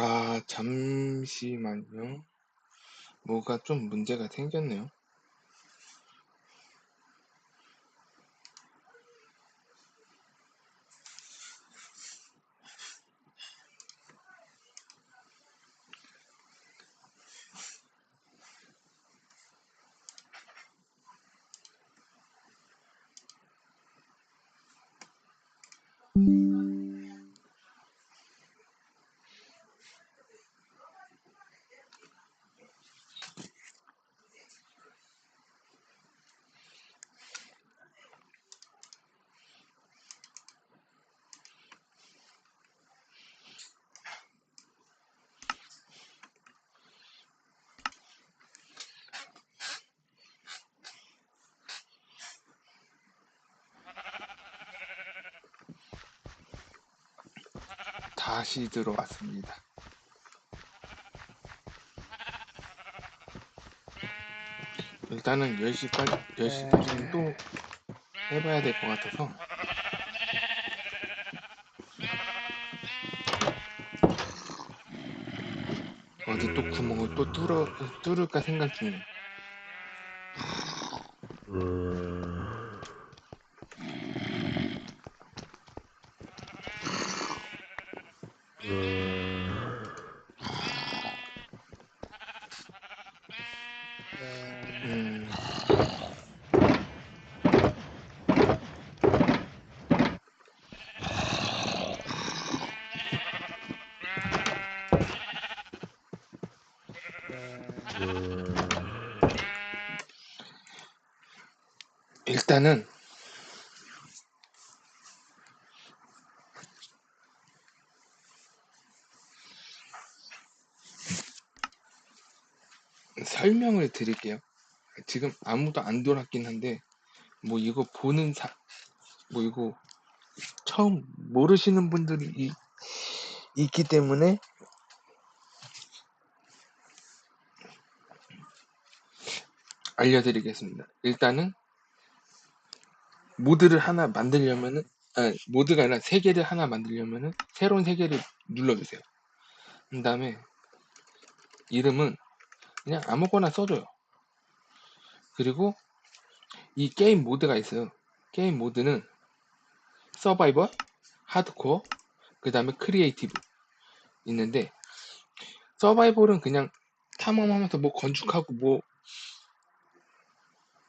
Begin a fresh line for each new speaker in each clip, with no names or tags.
아, 잠시만요. 뭐가 좀 문제가 생겼네요. 다시 들어왔습니다. 일단은 10시까지, 10시까지는 또 해봐야 될 것 같아서. 어디 또 구멍을 또 뚫어, 뚫을까 생각 중이에요. 일단은 설명을 드릴게요. 지금 아무도 안 돌았긴 한데 뭐 이거 보는 사, 뭐 이거 처음 모르시는 분들이 이- 있기 때문에 알려드리겠습니다. 일단은 모드를 하나 만들려면은 아, 모드가 아니라 세 개를 하나 만들려면은 새로운 세 개를 눌러주세요. 그 다음에 이름은 그냥 아무거나 써줘요. 그리고 이 게임 모드가 있어요. 게임 모드는 서바이벌, 하드코어, 그 다음에 크리에이티브 있는데 서바이벌은 그냥 탐험하면서 뭐 건축하고 뭐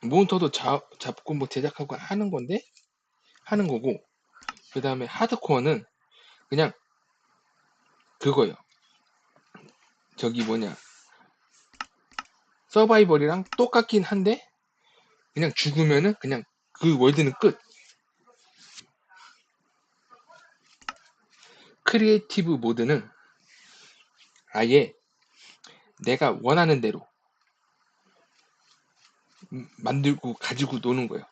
몬스터도 잡, 잡고 뭐 제작하고 하는 건데 하는 거고 그 다음에 하드코어는 그냥 그거예요. 저기 뭐냐 서바이벌이랑 똑같긴 한데 그냥 죽으면은 그냥 그 월드는 끝. 크리에이티브 모드는 아예 내가 원하는 대로 음, 만들고 가지고 노는 거예요.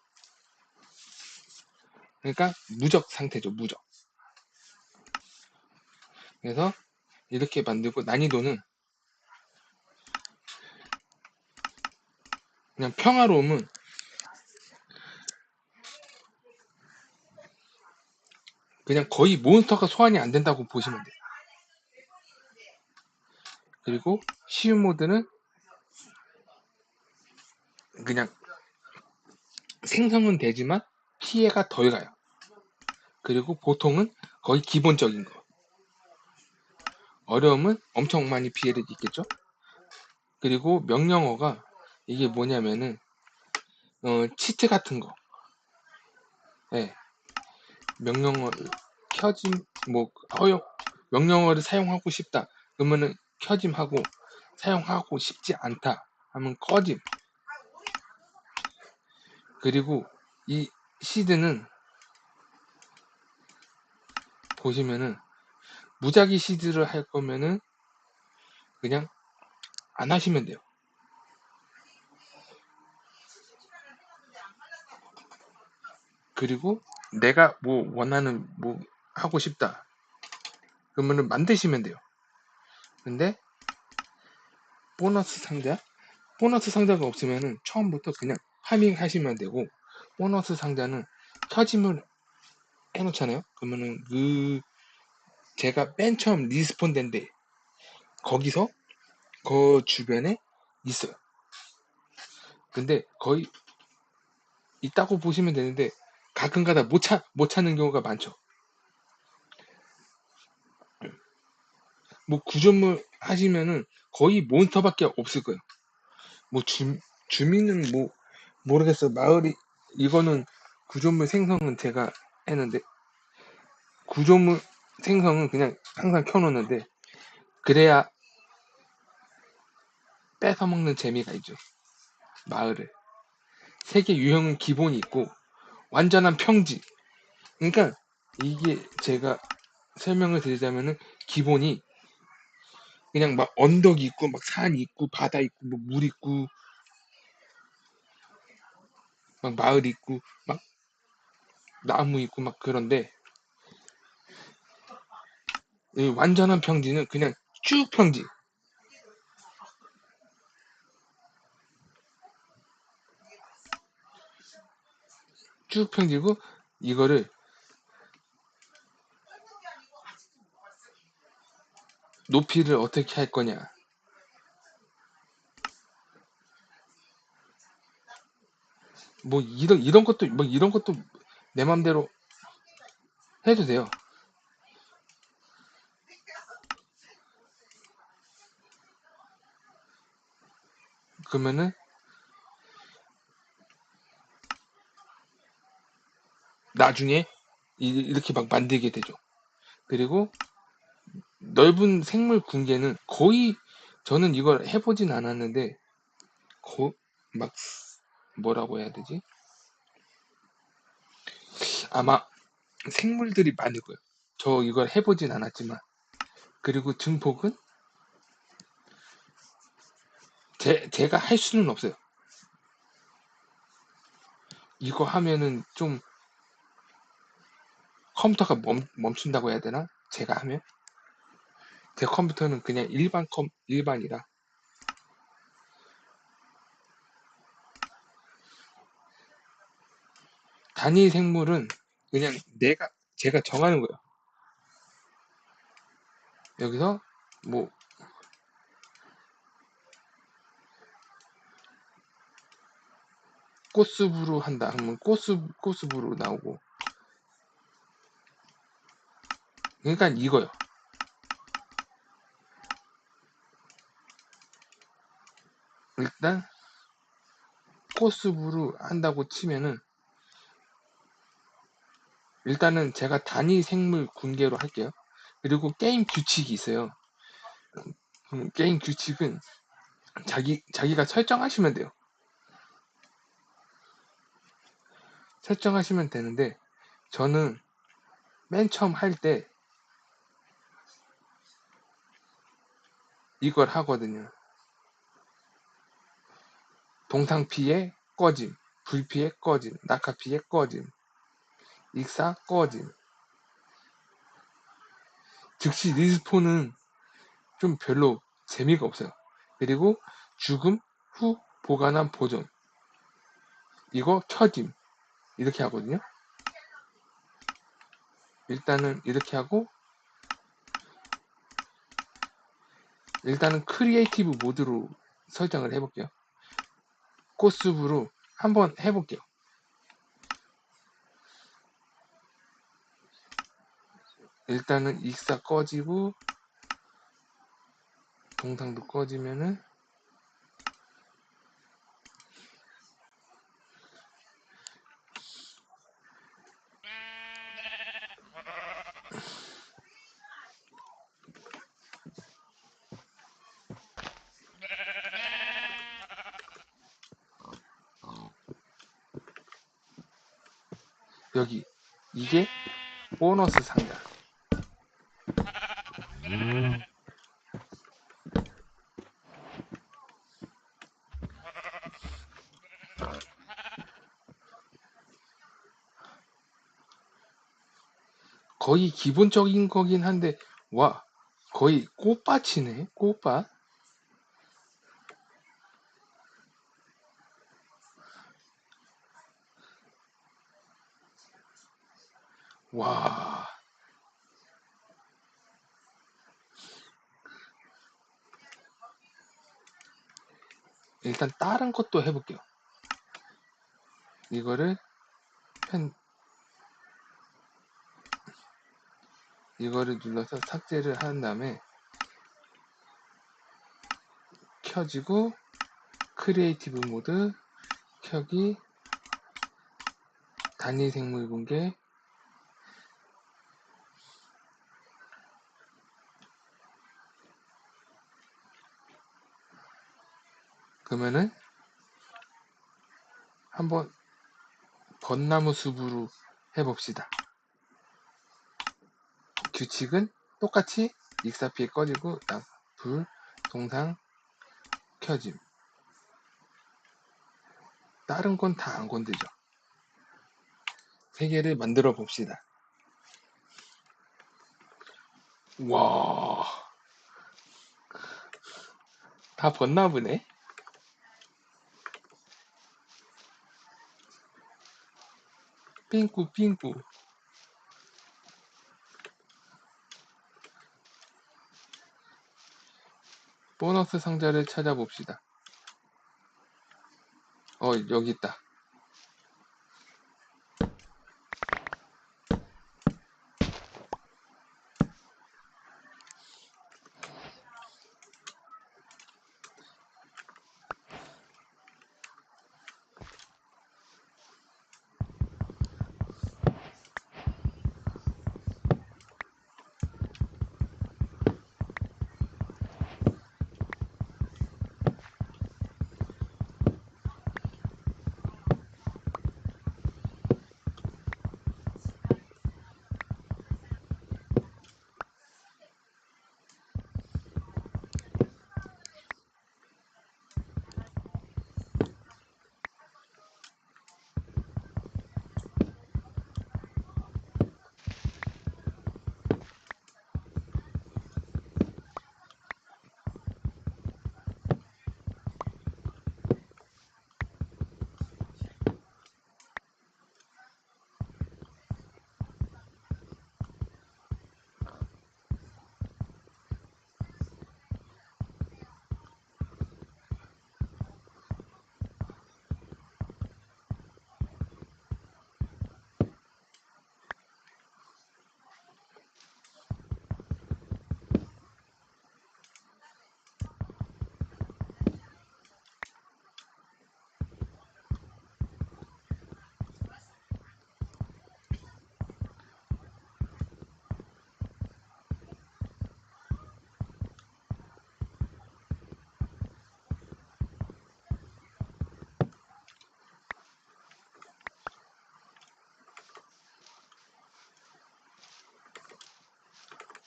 그러니까 무적 상태죠, 무적. 그래서 이렇게 만들고 난이도는 그냥 평화로움은 그냥 거의 몬스터가 소환이 안 된다고 보시면 돼요. 그리고 쉬운 모드는 그냥 생성은 되지만 피해가 덜 가요. 그리고 보통은 거의 기본적인 거. 어려움은 엄청 많이 피해를 입겠죠. 그리고 명령어가 이게 뭐냐면은 어, 치트 같은 거. 예. 명령어 켜짐 뭐 허용 명령어를 사용하고 싶다. 그러면은 켜짐하고 사용하고 싶지 않다 하면 꺼짐. 그리고 이 시드는 보시면은 무작위 시드를 할 거면은 그냥 안 하시면 돼요. 그리고 내가 뭐 원하는 뭐 하고 싶다. 그러면은 만드시면 돼요. 근데 보너스 상자 보너스 상자가 없으면은 처음부터 그냥 파밍 하시면 되고 보너스 상자는 켜짐을 해놓잖아요. 그러면은 그 제가 맨 처음 리스폰 된데 거기서 그 주변에 있어요. 근데 거의 있다고 보시면 되는데 가끔가다 못, 찾, 못 찾는 경우가 많죠. 뭐 구조물 하시면은 거의 몬스터밖에 없을 거예요. 뭐 주, 주민은 뭐 모르겠어요. 마을이 이거는 구조물 생성은 제가 했는데 구조물 생성은 그냥 항상 켜놓는데 그래야 뺏어먹는 재미가 있죠. 마을을. 세계 유형은 기본이 있고 완전한 평지. 그러니까 이게 제가 설명을 드리자면은 기본이 그냥 막 언덕이 있고 막 산이 있고 바다 있고 뭐 물 있고 막 마을 있고 막 나무 있고 막 그런데 이 완전한 평지는 그냥 쭉 평지. 쭉 평지고 이거를 높이를 어떻게 할 거냐. 뭐 이런 이런 것도 뭐 이런 것도 내 맘대로 해도 돼요. 그러면은 나중에 이- 이렇게 막 만들게 되죠. 그리고 넓은 생물 군계는 거의 저는 이걸 해보진 않았는데 거, 막 뭐라고 해야 되지? 아마 생물들이 많을 거예요. 저 이걸 해보진 않았지만 그리고 증폭은 제, 제가 할 수는 없어요. 이거 하면은 좀 컴퓨터가 멈, 멈춘다고 해야 되나? 제가 하면 제 컴퓨터는 그냥 일반 컴 일반이라 단위 생물은 그냥 내가 제가 정하는 거예요. 여기서 뭐 꽃숲으로 한다 하면 꽃숲 꽃숲으로 나오고 그러니까 이거요. 일단 꽃숲으로 한다고 치면은 일단은 제가 단위 생물 군계로 할게요. 그리고 게임 규칙이 있어요. 음, 게임 규칙은 자기 자기가 설정하시면 돼요. 설정하시면 되는데 저는 맨 처음 할 때 이걸 하거든요. 동상 피해 꺼짐, 불 피해 꺼짐, 낙하 피해 꺼짐, 익사 꺼짐. 즉시 리스폰은 좀 별로 재미가 없어요. 그리고 죽음 후 보관한 보존 이거 켜짐 이렇게 하거든요. 일단은 이렇게 하고 일단은 크리에이티브 모드로 설정을 해볼게요. 코스브로 한번 해볼게요. 일단은 익사 꺼지고 동상도 꺼지면은 여기 이게 보너스 상자 거의 기본적인 거긴 한데 와 거의 꽃밭이네 꽃밭. 와 일단 다른 것도 해볼게요. 이거를 펜 이거를 눌러서 삭제를 한 다음에 켜지고 크리에이티브 모드 켜기 단위 생물 공개 그러면은 한번 벚나무 숲으로 해봅시다. 규칙은 똑같이 익사피에 꺼지고 딱 불, 동상, 켜짐. 다른 건 다 안 건드죠. 세 개를 만들어 봅시다. 와, 다 벗나 보네. 삥꾸 삥꾸. 보너스 상자를 찾아봅시다. 어, 여기 있다.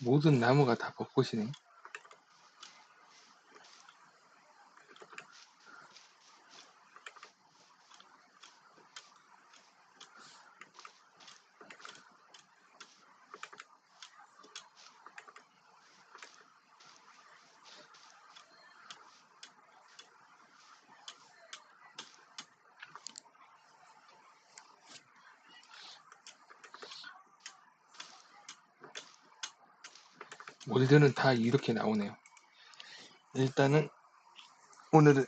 모든 나무가 다 벚꽃이네. 몰드는 다 이렇게 나오네요. 일단은 오늘은